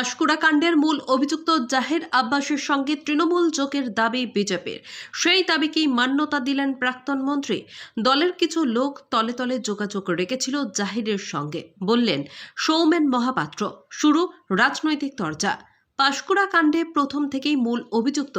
পাশকুড়া কাণ্ডের মূল অভিযুক্ত জাহের আব্বাসের সঙ্গে তৃণমূল যোগের দাবি বিজেপির। সেই দাবিকেই মান্যতা দিলেন প্রাক্তন মন্ত্রী। দলের কিছু লোক তলে তলে যোগাযোগ রেখেছিল জাহিরের সঙ্গে। বললেন, সৌমেন মহাপাত্র, শুরু রাজনৈতিক চর্চা পাশকুড়া কাণ্ডে প্রথম থেকেই মূল অভিযুক্ত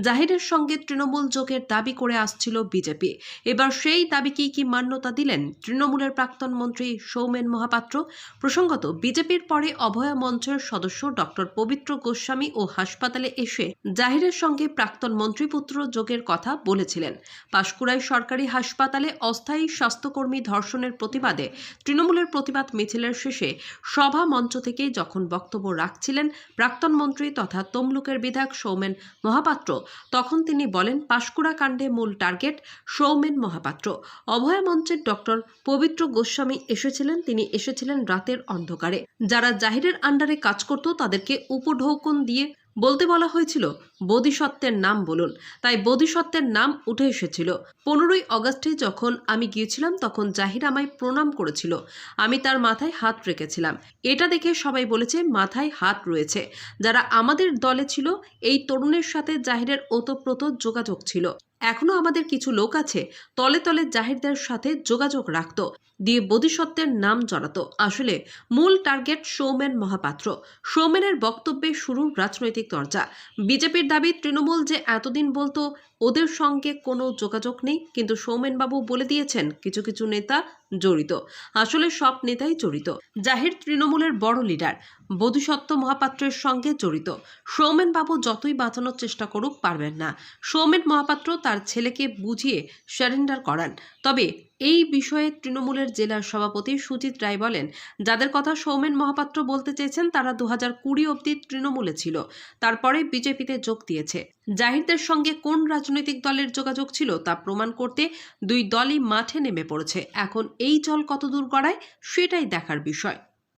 জাহিরের সঙ্গে তৃণমূল যোগের দাবি করে আসছিল বিজেপি। এবার সেই দাবিকেই কি মান্যতা দিলেন তৃণমূলের প্রাক্তন মন্ত্রী সৌমেন মহাপাত্র? প্রসঙ্গত, বিজেপির পরে অভয়া মঞ্চের সদস্য ডক্টর পবিত্র গোস্বামী ও হাসপাতালে এসে জাহিরের সঙ্গে প্রাক্তন মন্ত্রীপুত্র যোগের কথা বলেছিলেন। পাশকুড়ায় সরকারি হাসপাতালে অস্থায়ী স্বাস্থ্যকর্মী ধর্ষণের প্রতিবাদে তৃণমূলের প্রতিবাদ মিছিলের শেষে সভা মঞ্চ থেকে যখন বক্তব্য রাখছিলেন প্রাক্তন মন্ত্রী তথা তমলুকের বিধায়ক সৌমেন মহাপাত্র। তখন তিনি বলেন, পাশকুড়া কাণ্ডে মূল টার্গেট সৌমেন মহাপাত্র। অভয় মঞ্চের ডক্টর পবিত্র গোস্বামী এসেছিলেন, তিনি এসেছিলেন রাতের অন্ধকারে। যারা জাহিরের আন্ডারে কাজ করত, তাদেরকে উপঢৌকন দিয়ে বলতে বলা হয়েছিল, বোধিসত্ত্বের নাম বলুন। তাই বোধিসত্ত্বের নাম উঠে এসেছিল। পনেরোই অগস্টে যখন আমি গিয়েছিলাম, তখন জাহির আমায় প্রণাম করেছিল। আমি তার মাথায় হাত রেখেছিলাম। এটা দেখে সবাই বলেছে, মাথায় হাত রয়েছে। যারা আমাদের দলে ছিল, এই তরুণের সাথে জাহিরের ওতপ্রোত যোগাযোগ ছিল। এখনও আমাদের কিছু লোক আছে, তলে তলে জাহিরদের সাথে যোগাযোগ রাখত। দিয়ে বোধিসত্ত্বের নাম জড়াতো। আসলে মূল টার্গেট সৌমেন মহাপাত্র। সৌমেনের বক্তব্যে শুরু রাজনৈতিক চর্চা বিজেপির দাবি, তৃণমূল যে এতদিন বলতো, ওদের সঙ্গে কোনো যোগাযোগ নেই, কিন্তু সৌমেনবাবু বলে দিয়েছেন, কিছু কিছু নেতা জড়িত। আসলে সব নেতাই জড়িত। জাহির তৃণমূলের বড় লিডার, বোধিসত্ত্ব মহাপাত্রের সঙ্গে জড়িত। সৌমেনবাবু যতই বাঁচানোর চেষ্টা করুক, পারবেন না। সৌমেন মহাপাত্র তার ছেলেকে বুঝিয়ে সারেন্ডার করান। তবে এই বিষয়ে তৃণমূলের জেলার সভাপতি সুজিত রায় বলেন, যাদের কথা সৌমেন মহাপাত্র বলতে চেয়েছেন, তারা দু হাজার কুড়ি অবধি তৃণমূলে ছিল। তারপরে বিজেপিতে যোগ দিয়েছে। জাহিরদের সঙ্গে কোন রাজনৈতিক দলের যোগাযোগ ছিল তা প্রমাণ করতে দুই দলই মাঠে নেমে পড়েছে। এখন এই জল কতদূর গড়ায়, সেটাই দেখার বিষয়।